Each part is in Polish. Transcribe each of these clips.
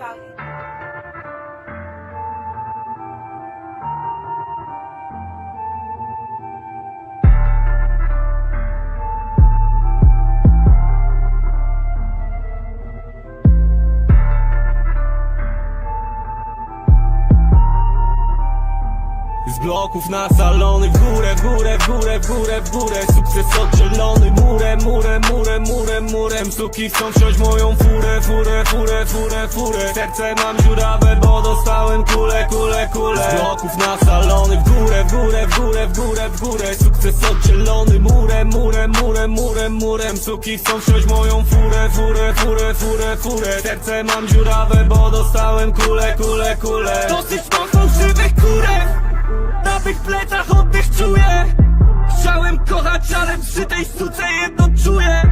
감. Bloków na salony w górę, w górę, w górę, w górę, w górę. Sukces oddzielony murem, murem, murem, murem, murem. Suki chcą wsiąść moją furę, furę, furę, furę, furę. Serce mam dziurawe, bo dostałem kule, kule, kule. Z bloków na salony w górę, w górę, w górę, w górę, w górę. Sukces oddzielony murem, murem, murem, murem, murem. Suki chcą wsiąść moją furę, furę, furę, furę, furę. Serce mam dziurawe, bo dostałem kule, kule, kule. Dosyć tych plecach oddech czuję. Chciałem kochać, ale przy tej suce jedno czuję.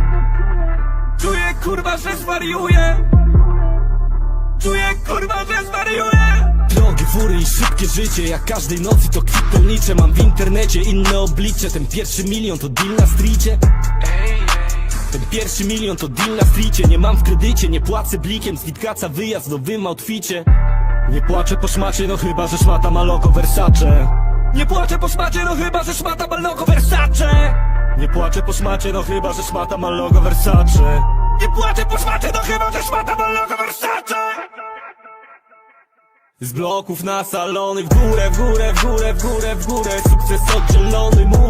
Czuję kurwa, że zwariuję. Czuję kurwa, że zwariuję. Drogie fury i szybkie życie Jak każdej nocy to kwitownicze Mam w internecie inne oblicze. Ten pierwszy milion to deal na streetie. Ten pierwszy milion to deal na streetie. Nie mam w kredycie, nie płacę blikiem. Z Witkaca wyjazd w nowym Nie płaczę po szmacie, no chyba, że szmata ma logo Versace Nie płaczę po szmacie, no chyba, że szmata ma logo Versace. Nie płaczę po szmacie, no chyba, że szmata ma logo Versace. Nie płaczę po szmacie, no chyba, że szmata ma logo Versace. Z bloków na salony w górę, w górę, w górę, w górę, w górę. Sukces oddzielony murem,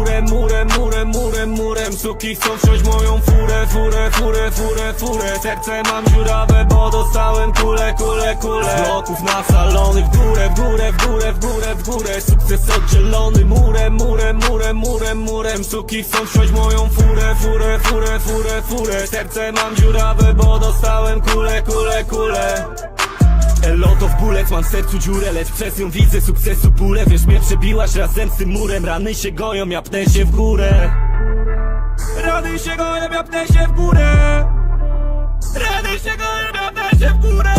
Suki chcą wsiąść moją furę, furę, furę, furę, furę. Serce mam dziurawe, bo dostałem kule, kule, kule. Z bloków na salony w górę, w górę, w górę, w górę, w górę. Sukces oddzielony murem, murem, murem, murem, murem. Suki chcą wsiąść moją furę, furę, furę, furę, furę. Serce mam dziurawe, bo dostałem kule, kule, kule. Eloto w bullet, mam w sercu dziurę Lecz przez nią widzę sukcesu pulę Wiesz mnie przebiłaś razem z tym murem. Rany się goją, ja pnę się w górę Rany się goją, ja pnę się w górę. Rany się goją, ja pnę się w górę.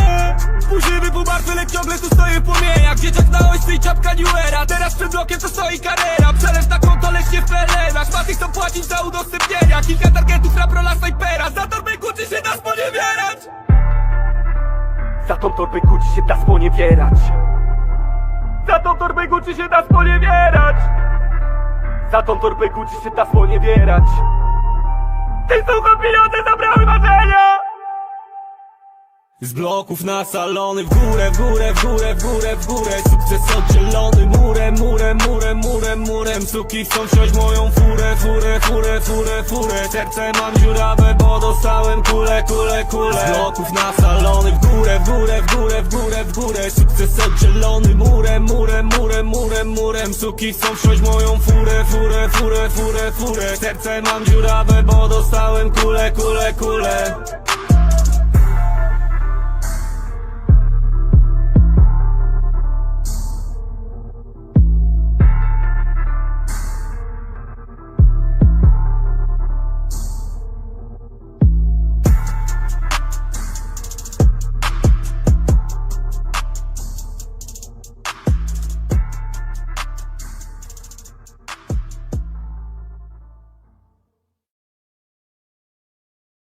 Spójrzymy po lecz ciągle tu stoję w płomieniach. Dzieciak na ojcu i czapka New Era Teraz przed blokiem to stoi karera. Przelew na konto, lecz nie w pelenach Maty chcą płacić za udostępnienia. Kilka targetów na prola snajpera. Za torbę kuczy się da sponiewierać za tą torbę Gucci się da sponiewierać Za tą torbę Gucci się da sponiewierać Za tą torbę Gucci się da sponiewierać. Ty sucho pieniądze zabrały marzenia z bloków na salony w górę, w górę, w górę, w górę, w górę. Sukces oddzielony murem, murem, murem, murem, murem. Suki chcą wsiąść moją furę, furę, furę, furę, Serce mam dziurawe, bo dostałem kule, kule, kule. Z bloków na salony w górę, w górę, w górę, w górę, w górę. Sukces oddzielony murem, murem, murem, murem, murem. Suki chcą wsiąść moją furę, furę, furę, furę, furę. Serce mam dziurawe, bo dostałem kule, kule, kule